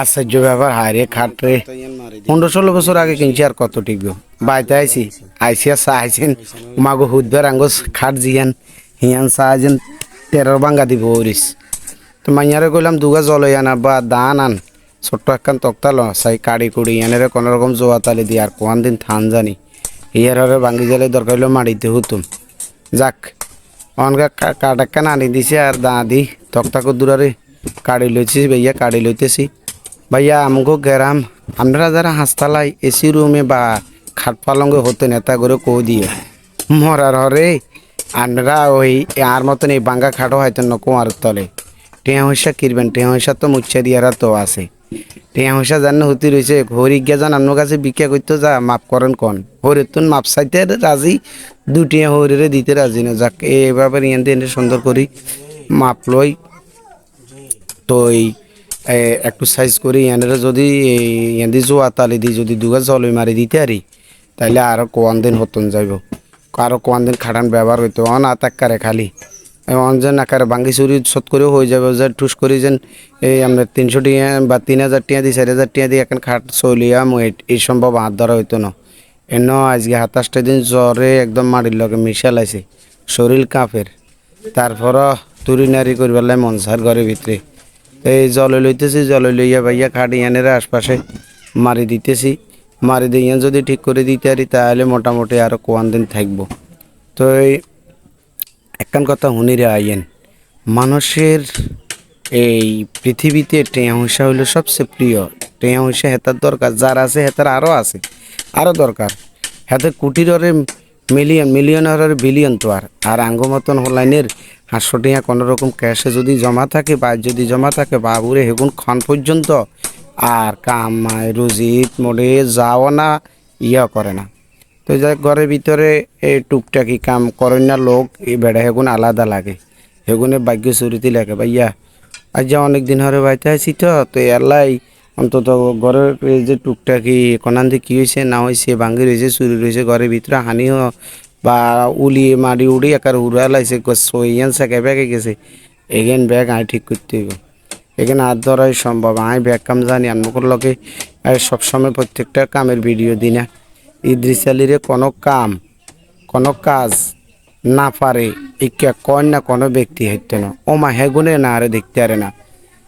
আশ্চর্য ব্যাপার খাট রে। পনেরো ষোলো বছর আগে কিনছি আর কত টিকবো? বাইতে আইসি আর চাইছেন মাগো হুদবার আঙ্গস খাট জিয়ান, হিয়ান চাইছেন তেরোর বাঙ্গা দিব ওরিস। তো মাইয়ারে কইলাম, দুগা জল আনা বা দান আন। ছোট্ট একখান তক্তা ল সাই কাড়ি কুড়ি, এনের কোনো রকম জোয়া তালি দি, আর কোয়ান দিন থান জানি। ইয়ার হরে ভাঙ্গি জালে দরকার হইল মাড়িতে হুতুম। যাক, অনগা একখান আনি দিছে আর দা দি, তক্তাকে দূরারে কাড়ি লইছি, ভাইয়া কাড়ি লইতেছি। ভাইয়া, আমগো গেরাম, আপনারা যারা হাসতালাই এসি রুমে বা খাট পালঙ্গে হতে নেতা করে কো দিয়ে মরার হরে, আপনারা ওই আর মতন এই বাঙ্গা খাটো হয়তো ন কুয়ার তলে। টিয়া হইসা কিনবেন টিয়া হইসা তো মুচ্ছে দিয়ারা তো আছে। টিয়া হইসা জান হতি রয়েছে হরি গিয়া যান আপনার কাছে বিক্রিয়া করতে যা মাপ করেন কন। হরির তুন মাপ চাইতে রাজি দুটিয়া হরিরে দিতে রাজি না। যাক ইয়ান দিয়ে সুন্দর করি, মাপ লই। তো এই একটু সাইজ করি ইয়ানের যদি ইয়াদি জোয়া, তালি দি যদি দুগা জল মারি দিতে আরি, তাইলে আরও কোয়ান দিন হতন যাইব। আরও কোয়ান দিন খাটান ব্যবহার হইতো, অন আতাক্কারে খালি। অন যেন আকারে ভাঙ্গি চুরি সত করেও হয়ে যাবে যে ঠুস করি যেন এই আমরা তিনশো টিয়া বা তিন হাজার টিয়া দিই চারি হাজার টিয়া দিয়ে এখন খাট চলিয়াম এই সম্ভব হাত ধরা হইতো না। এন আজকে সাতাশটা দিন জ্বরে একদম মাটির লগে মিশালাইছে শরীর কাঁপের। তারপর তুরি নারি করবার মন সার ঘরের ভিতরে। এই জলে লইতেছি, জলে লইয়া ভাইয়া খাটি এনের আশপাশে মারি দিতেছি। মারি দিয়ে যদি ঠিক করে দিতে পারি, তাহলে মোটামুটি আরও কোয়ান দিন থাকব। তো এই একখান কথা হুনিরে আইয়েন, মানুষের এই পৃথিবীতে টেয়া হইসা হইল সবচেয়ে প্রিয়। টেয়া হইসা হেতার দরকার, যার আছে হেতার আরও আছে আরও দরকার। হেতে কুটিররে মিলিয়ন মিলিয়নের বিলিয়ন তো আর। আর আঙ্গ মতন হলাইনের হাঁসশো টিয়া কোনো রকম ক্যাশে যদি জমা থাকে বা যদি জমা থাকে, বাবুরে হেগুন ক্ষণ পর্যন্ত। আর কামায় রুজিত মোড়ে যাও না, ইয়া করে না। তো যাই ঘরের ভিতরে এই টুকটাকি কাম করেন না লোক, এই বেড়া হেগুন আলাদা লাগে। হেগুনে ভাগ্য চুরিতে লাগে, ভাইয়া। আজ যা অনেক দিন হরে বাইতে আছি তো তো এলাই অন্তত ঘরের যে টুকটাকি কোনান দিয়ে কী হয়েছে, না হয়েছে ভাঙ্গি রয়েছে, চুরি রয়েছে, ঘরের ভিতরে হানি হ- বা উলিয়ে মারি উড়ি একার উড়া লাইছে সইয়ান সেকে ব্যাগে গেছে এগেন ব্যাগ আয় ঠিক করতে হইব। এখানে আর ধরাই সম্ভব আমি ব্যাগ কাম জানি আমুকর লোকে সবসময় প্রত্যেকটা কামের ভিডিও দিই না। ইদ্রিস আলীরে কোনো কাম, কোনো কাজ না পারে ইকা কয় না কোনো ব্যক্তি হইতে না। ও মা হেগুনে না আরে দেখতে আরে না।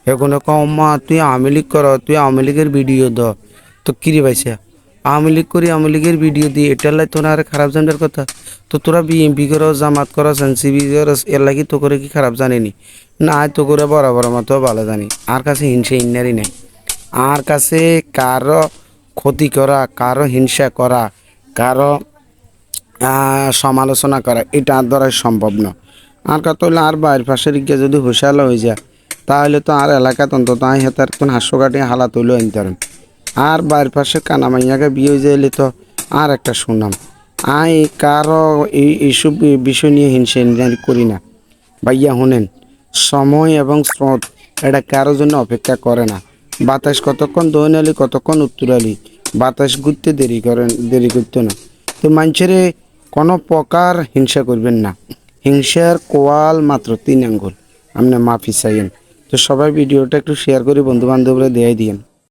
হেগুনে ক মা তুই আওয়ামী লীগ কর, তুই আওয়ামী লীগের ভিডিও দ। তো কিরে পাইছে আওয়ামী লীগ করি আওয়ামী লীগের ভিডিও দিয়ে এটার লাই তোর আরে খারাপ জানার কথা। তো তোরা বিএমপি করো জামাত করো এনসিবি করো এর লাগি তো করে কি খারাপ জানিনি? না তো করে বরাবর মতো ভালো জানি। আর কাছে হিংসা ইন্নারি নাই। আর কাছে কারও ক্ষতি করা, কারও হিংসা করা, কারও সমালোচনা করা, এটা আর দ্বারা সম্ভব না। আর কত হইলে, আর বাইরের পাশের গিয়ে যদি হুশালা হয়ে যায়, তাহলে তো আর এলাকাত অন্তত আই হেতার কোন হাস্য কাটি হালা তুলে আনতে আর বাইরের পাশে কানামাইয়াকে বিয়ে হয়ে যাইলে তো আর একটা শুনাম আই কারও এই এইসব বিষয় নিয়ে হিংসা করি না। ভাইয়া শুনেন, সময় এবং স্রোত এটা কারও জন্য অপেক্ষা করে না। বাতাস কতক্ষণ দৈনালি কতক্ষণ উত্তর আলি। বাতাস ঘুরতে দেরি করেন, দেরি করতে না। তো মানুষের কোনো প্রকার হিংসা করবেন না। হিংসার কোয়াল মাত্র তিন আঙ্গুল। আপনি মাফি চাইয়েন। তো সবাই ভিডিওটা একটু শেয়ার করে বন্ধু বান্ধবরা দেয়াই দিয়েন।